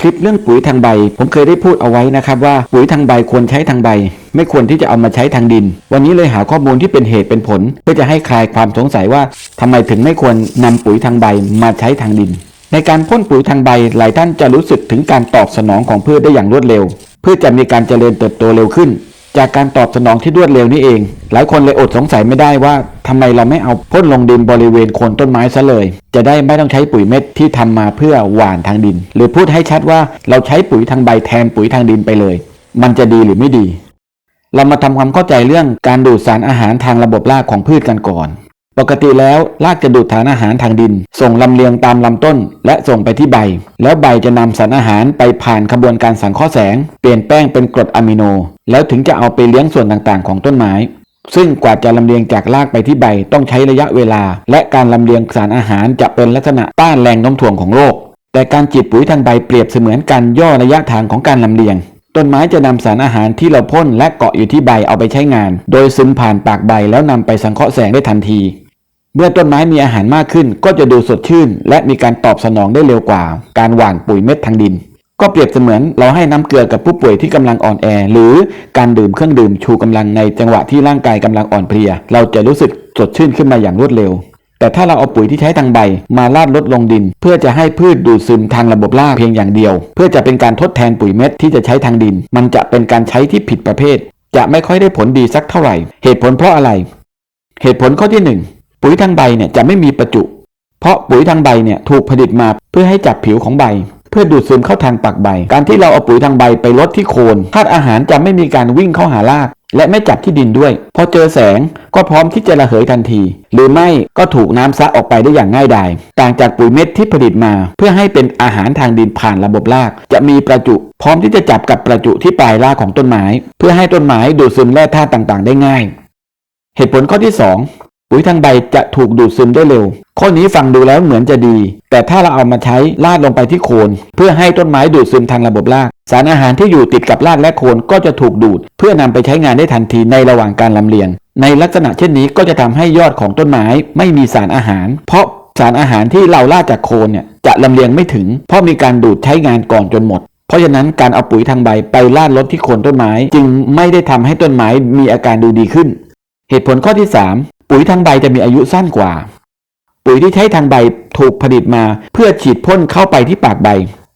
คลิปเรื่องปุ๋ยทางใบ ผมเคยได้พูดเอาไว้นะครับว่าปุ๋ยทางใบควรใช้ทางใบ ไม่ควรที่จะเอามาใช้ทางดิน วันนี้เลยหาข้อมูลที่เป็นเหตุเป็นผล เพื่อจะให้คลายความสงสัยว่าทำไมถึงไม่ควรนำปุ๋ยทางใบมาใช้ทางดิน ในการพ่นปุ๋ยทางใบหลายท่านจะรู้สึกถึงการตอบสนองของพืชได้อย่างรวดเร็วพืชจะมีการเจริญเติบโตเร็วขึ้น จากการตอบสนองที่รวดเร็วนี่เอง หลายคนเลยอดสงสัยไม่ได้ว่าทำไมเราไม่เอาพ่นลงดินบริเวณโคนต้นไม้ซะเลย จะได้ไม่ต้องใช้ปุ๋ยเม็ดที่ทำมาเพื่อหว่านทางดิน หรือพูดให้ชัดว่าเราใช้ปุ๋ยทางใบแทนปุ๋ยทางดินไปเลย มันจะดีหรือไม่ดี เรามาทำความเข้าใจเรื่องการดูดสารอาหารทางระบบรากของพืชกันก่อน ปกติแล้วรากจะดูดสารอาหารทางดิน ส่งลำเลียงตามลำต้น และส่งไปที่ใบ แล้วใบจะนำสารอาหารไปผ่านขบวนการสังเคราะห์แสง เปลี่ยนแป้งเป็นกรดอะมิโน แล้วถึงจะเอาไปเลี้ยงส่วนต่างๆ ของต้นไม้ ซึ่งกว่าจะลำเลียงจากรากไปที่ใบต้องใช้ระยะเวลา และการลำเลียงสารอาหารจะเป็นลักษณะต้านแรงโน้มถ่วงของโลก แต่การจีบปุ๋ยทางใบเปรียบเสมือนการย่อระยะทางของการลำเลียงต้นไม้จะนำสารอาหารที่เราพ่นและเกาะอยู่ที่ใบเอาไปใช้งาน โดยซึมผ่านปากใบแล้วนำไปสังเคราะห์แสงได้ทันที เมื่อต้นไม้มีอาหารมากขึ้น ก็จะดูสดชื่น และมีการตอบสนองได้เร็วกว่า การหว่านปุ๋ยเม็ดทางดิน ก็เปรียบเสมือนเราให้น้ำเกลือกับผู้ป่วยที่กำลังอ่อนแอ หรือการดื่มเครื่องดื่มชูกำลังในจังหวะที่ร่างกายกำลังอ่อนเพลีย เราจะรู้สึกสดชื่นขึ้นมาอย่างรวดเร็ว แต่ถ้าเราเอาปุ๋ยที่ใช้ทางใบ มาลาดลดลงดิน เพื่อจะให้พืชดูดซึมทางระบบรากเพียงอย่างเดียว เพื่อจะเป็นการทดแทนปุ๋ยเม็ดที่จะใช้ทางดิน มันจะเป็นการใช้ที่ผิดประเภท จะไม่ค่อยได้ผลดีสักเท่าไหร่ เหตุผลเพราะอะไร เหตุผลข้อที่หนึ่ง ปุ๋ยทางใบเนี่ยจะไม่มีประจุ เพราะปุ๋ยทางใบเนี่ยถูกผลิตมาเพื่อให้จับผิวของใบ เพื่อดูดซึมเข้าทางปากใบ การที่เราเอาปุ๋ยทางใบไปลดที่โคนธาตุอาหารจะไม่มีการวิ่งเข้าหาราก และไม่จับที่ดินด้วย พอเจอแสงก็พร้อมที่จะระเหยทันที หรือไม่ก็ถูกน้ำซักออกไปได้อย่างง่ายดายต่างจากปุ๋ยเม็ดที่ผลิตมา เพื่อให้เป็นอาหารทางดินผ่านระบบราก จะมีประจุพร้อมที่จะจับกับประจุที่ปลายรากของต้นไม้ เพื่อให้ต้นไม้ดูดซึมแร่ธาตุต่างๆ ได้ง่าย เหตุผลข้อที่ 2 ปุ๋ยทางใบจะถูกดูดซึมได้เร็ว ข้อนี้ฟังดูแล้วเหมือนจะดี แต่ถ้าเราเอามาใช้ลาดลงไปที่โคน เพื่อให้ต้นไม้ดูดซึมทางระบบราก สารอาหารที่อยู่ติดกับรากและโคนก็จะถูกดูด เพื่อนำไปใช้งานได้ทันทีในระหว่างการลำเลียง ในลักษณะเช่นนี้ก็จะทำให้ยอดของต้นไม้ไม่มีสารอาหาร เพราะสารอาหารที่เราลาดจากโคนเนี่ยจะลำเลียงไม่ถึง เพราะมีการดูดใช้งานก่อนจนหมด เพราะฉะนั้นการเอาปุ๋ยทางใบไปลาดลดที่โคนต้นไม้ จึงไม่ได้ทำให้ต้นไม้มีอาการดูดีขึ้น เหตุผลข้อที่ 3 ปุ๋ยทางใบจะมีอายุสั้นกว่า ปุ๋ยที่ใช้ทางใบถูกผลิตมาเพื่อฉีดพ่นเข้าไปที่ปากใบ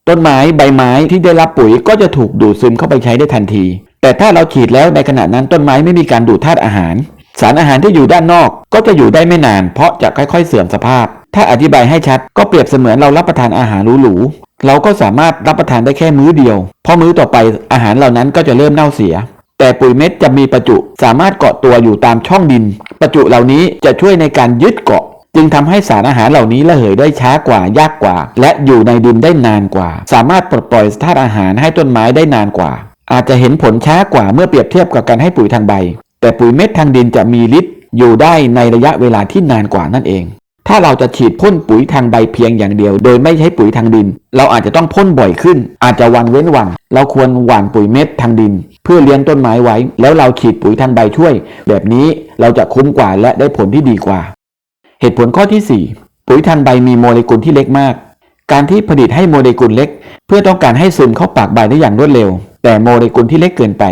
ต้นไม้ใบไม้ที่ได้รับปุ๋ยก็จะถูกดูดซึมเข้าไปใช้ได้ทันที แต่ถ้าเราฉีดแล้วในขณะนั้นต้นไม้ไม่มีการดูดธาตุอาหาร สารอาหารที่อยู่ด้านนอกก็จะอยู่ได้ไม่นาน เพราะจะค่อยๆ เสื่อมสภาพ ถ้าอธิบายให้ชัดก็เปรียบเสมือนเรารับประทานอาหารหรูๆเราก็สามารถรับประทานได้แค่มื้อเดียว เพราะมื้อต่อไปอาหารเหล่านั้นก็จะเริ่มเน่าเสีย แต่ปุ๋ยเม็ดจะมีประจุสามารถเกาะตัวอยู่ตามช่องดิน ประจุเหล่านี้จะช่วยในการยึดเกาะ จึงทำให้สารอาหารเหล่านี้ระเหยได้ช้ากว่ายากกว่า และอยู่ในดินได้นานกว่า สามารถปลดปล่อยธาตุอาหารให้ต้นไม้ได้นานกว่า อาจจะเห็นผลช้ากว่าเมื่อเปรียบเทียบกับการให้ปุ๋ยทางใบ แต่ปุ๋ยเม็ดทางดินจะมีฤทธิ์อยู่ได้ในระยะเวลาที่นานกว่านั่นเอง ถ้าเราจะฉีดพ่นปุ๋ยทางใบเพียงอย่างเดียว โดยไม่ใช้ปุ๋ยทางดิน เราอาจจะต้องพ่นบ่อยขึ้น อาจจะวันเว้นวัน เราควรหว่านปุ๋ยเม็ดทางดิน เพื่อเลี้ยงต้นไม้ไว้ แล้วเราฉีดปุ๋ยทันใบช่วย แบบนี้เราจะคุ้มกว่าและได้ผลที่ดีกว่า เหตุผลข้อที่ 4 ปุ๋ยทันใบมีโมเลกุลที่เล็กมาก การที่ผลิตให้โมเลกุลเล็ก เพื่อต้องการให้ซึมเข้าปากใบได้อย่างรวดเร็ว แต่โมเลกุลที่เล็กเกินไป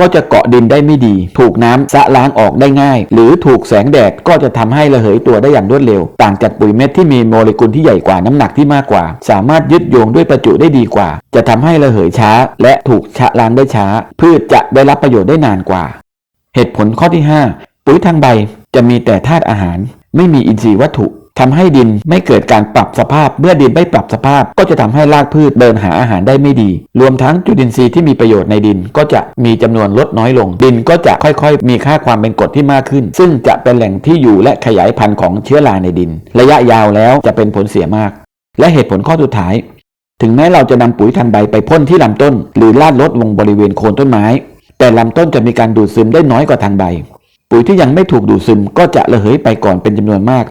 ก็จะเกาะดินได้ไม่ดี ถูกน้ำสะล้างออกได้ง่าย หรือถูกแสงแดดก็จะทำให้ระเหยตัวได้อย่างรวดเร็ว ต่างจากปุ๋ยเม็ดที่มีโมเลกุลที่ใหญ่กว่าน้ำหนักที่มากกว่า สามารถยึดโยงด้วยประจุได้ดีกว่า จะทำให้ระเหยช้า และถูกชะล้างได้ช้า พืชจะได้รับประโยชน์ได้นานกว่า เหตุผลข้อที่ 5 ปุ๋ยทางใบจะมีแต่ธาตุอาหาร ไม่มีอินทรีย์วัตถุ ทำให้ดินไม่เกิดการปรับสภาพ เมื่อดินไม่ปรับสภาพ ก็จะทำให้รากพืชเดินหาอาหารได้ไม่ดี รวมทั้งจุลินทรีย์ที่มีประโยชน์ในดินก็จะมีจำนวนลดน้อยลง ดินก็จะค่อยๆ มีค่าความเป็นกรดที่มากขึ้น ซึ่งจะเป็นแหล่งที่อยู่และขยายพันธุ์ของเชื้อราในดิน ระยะยาวแล้วจะเป็นผลเสียมาก และเหตุผลข้อสุดท้าย ถึงแม้เราจะนำปุ๋ยทางใบไปพ่นที่ลำต้น หรือลาดลดลงบริเวณโคนต้นไม้ แต่ลำต้นจะมีการดูดซึมได้น้อยกว่าทางใบปุ๋ยที่ยังไม่ถูกดูดซึมก็จะระเหยไปก่อนเป็นจำนวนมาก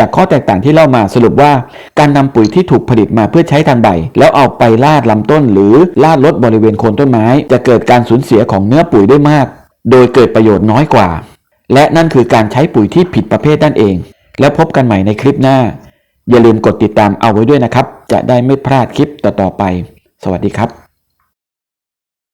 จากข้อแตกต่างที่เล่ามาสรุปว่าการนำปุ๋ยที่ถูกผลิตมาเพื่อใช้ทางใบ แล้วเอาไปลาดลำต้น หรือลาดลดบริเวณโคนต้นไม้ จะเกิดการสูญเสียของเนื้อปุ๋ยได้มาก โดยเกิดประโยชน์น้อยกว่า และนั่นคือการใช้ปุ๋ยที่ผิดประเภทนั่นเอง แล้วพบกันใหม่ในคลิปหน้า อย่าลืมกดติดตามเอาไว้ด้วยนะครับ จะได้ไม่พลาดคลิปต่อๆไป สวัสดีครับ